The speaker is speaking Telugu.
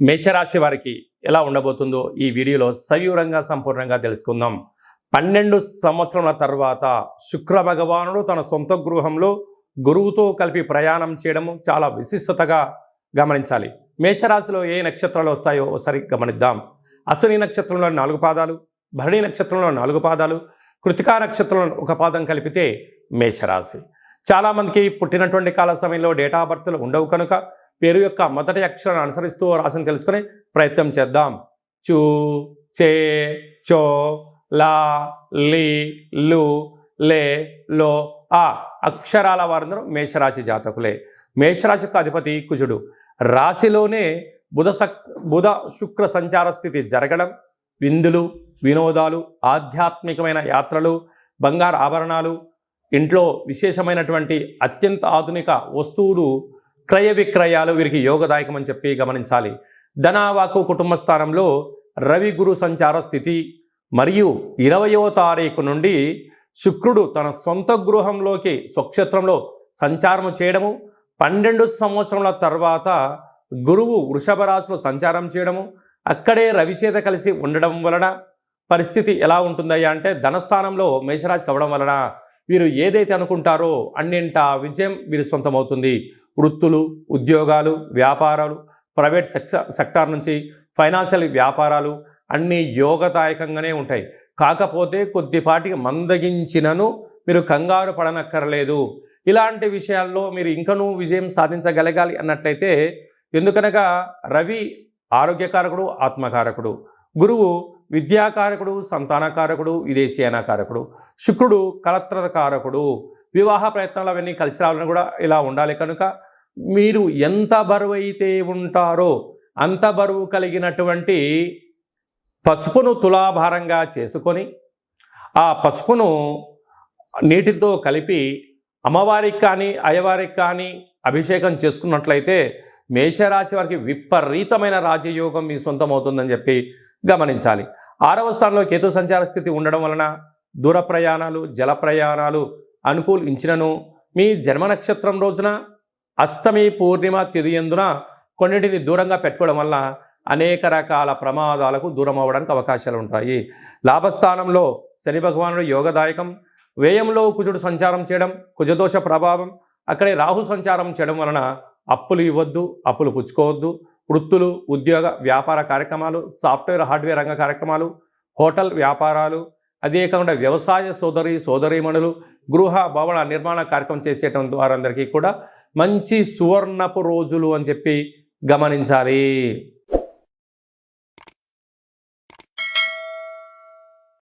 మేషరాశి వారికి ఎలా ఉండబోతుందో ఈ వీడియోలో సవివరంగా సంపూర్ణంగా తెలుసుకుందాం. పన్నెండు సంవత్సరాల తర్వాత శుక్ర భగవానుడు తన సొంత గృహంలో గురువుతో కలిపి ప్రయాణం చేయడము చాలా విశిష్టతగా గమనించాలి. మేషరాశిలో ఏ నక్షత్రాలు వస్తాయో ఒకసారి గమనిద్దాం. అశ్విని నక్షత్రంలో నాలుగు పాదాలు భరణి నక్షత్రంలో నాలుగు పాదాలు కృతికా నక్షత్రంలో ఒక పాదం కలిపితే మేషరాశి. చాలామందికి పుట్టినటువంటి కాల సమయంలో డేటా ఆఫ్ బర్త్లు ఉండవు కనుక పేరు యొక్క మొదటి అక్షరాన్ని అనుసరిస్తూ రాసిన తెలుసుకునే ప్రయత్నం చేద్దాం. చూ చే చో లా లి లు లే లో ఆ అక్షరాల వారందరూ మేషరాశి జాతకులే. మేషరాశి యొక్క అధిపతి కుజుడు. రాశిలోనే బుధ సక్ బుధ శుక్ర సంచార స్థితి జరగడం విందులు వినోదాలు ఆధ్యాత్మికమైన యాత్రలు బంగారు ఆభరణాలు ఇంట్లో విశేషమైనటువంటి అత్యంత ఆధునిక వస్తువులు క్రయ విక్రయాలు వీరికి యోగదాయకం అని చెప్పి గమనించాలి. ధనావాకు కుటుంబ స్థానంలో రవి గురు సంచార స్థితి మరియు ఇరవయో తారీఖు నుండి శుక్రుడు తన సొంత గృహంలోకి స్వక్షేత్రంలో సంచారము చేయడము పన్నెండు సంవత్సరముల తర్వాత గురువు వృషభ రాశిలో సంచారం చేయడము అక్కడే రవిచేత కలిసి ఉండడం వలన పరిస్థితి ఎలా ఉంటుందయ్యా అంటే ధనస్థానంలో మేషరాశి కావడం వలన వీరు ఏదైతే అనుకుంటారో అన్నింటా విజయం వీరి సొంతమవుతుంది. వృత్తులు ఉద్యోగాలు వ్యాపారాలు ప్రైవేట్ సెక్టార్ నుంచి ఫైనాన్షియల్ వ్యాపారాలు అన్నీ యోగదాయకంగానే ఉంటాయి. కాకపోతే కొద్దిపాటికి మందగించినను మీరు కంగారు పడనక్కర్లేదు. ఇలాంటి విషయాల్లో మీరు ఇంకనూ విజయం సాధించగలగాలి అన్నట్లయితే ఎందుకనగా రవి ఆరోగ్యకారకుడు ఆత్మకారకుడు. గురువు విద్యాకారకుడు సంతానకారకుడు విదేశీయానకారకుడు. శుక్రుడు కలత్రకారకుడు వివాహ ప్రయత్నాలు అవన్నీ కలిసి రావాలని కూడా ఇలా ఉండాలి కనుక మీరు ఎంత బరువు అయితే ఉంటారో అంత బరువు కలిగినటువంటి పసుపును తులాభారంగా చేసుకొని ఆ పసుపును నీటితో కలిపి అమ్మవారికి కానీ అయ్యవారికి కానీ అభిషేకం చేసుకున్నట్లయితే మేషరాశి వారికి విపరీతమైన రాజయోగం మీ సొంతం అవుతుందని చెప్పి గమనించాలి. ఆరవ స్థానంలో కేతు సంచార స్థితి ఉండడం వలన దూర ప్రయాణాలు జల ప్రయాణాలు అనుకూలించినను మీ జన్మ నక్షత్రం రోజున అష్టమి పూర్ణిమ తిరియందున కొన్నిటిని దూరంగా పెట్టుకోవడం వల్ల అనేక రకాల ప్రమాదాలకు దూరం అవ్వడానికి అవకాశాలు ఉంటాయి. లాభస్థానంలో శని భగవానుడు యోగదాయకం వ్యయంలో కుజుడు సంచారం చేయడం కుజదోష ప్రభావం అక్కడే రాహు సంచారం చేయడం వలన అప్పులు ఇవ్వద్దు అప్పులు పుచ్చుకోవద్దు. వృత్తులు ఉద్యోగ వ్యాపార కార్యక్రమాలు సాఫ్ట్వేర్ హార్డ్వేర్ రంగ కార్యక్రమాలు హోటల్ వ్యాపారాలు అదే కాకుండా వ్యవసాయ సోదరి సోదరీమణులు గృహ భవన నిర్మాణ కార్యక్రమం చేసేటం ద్వారా అందరికీ కూడా మంచి సువర్ణపు రోజులు అని చెప్పి గమనించాలి.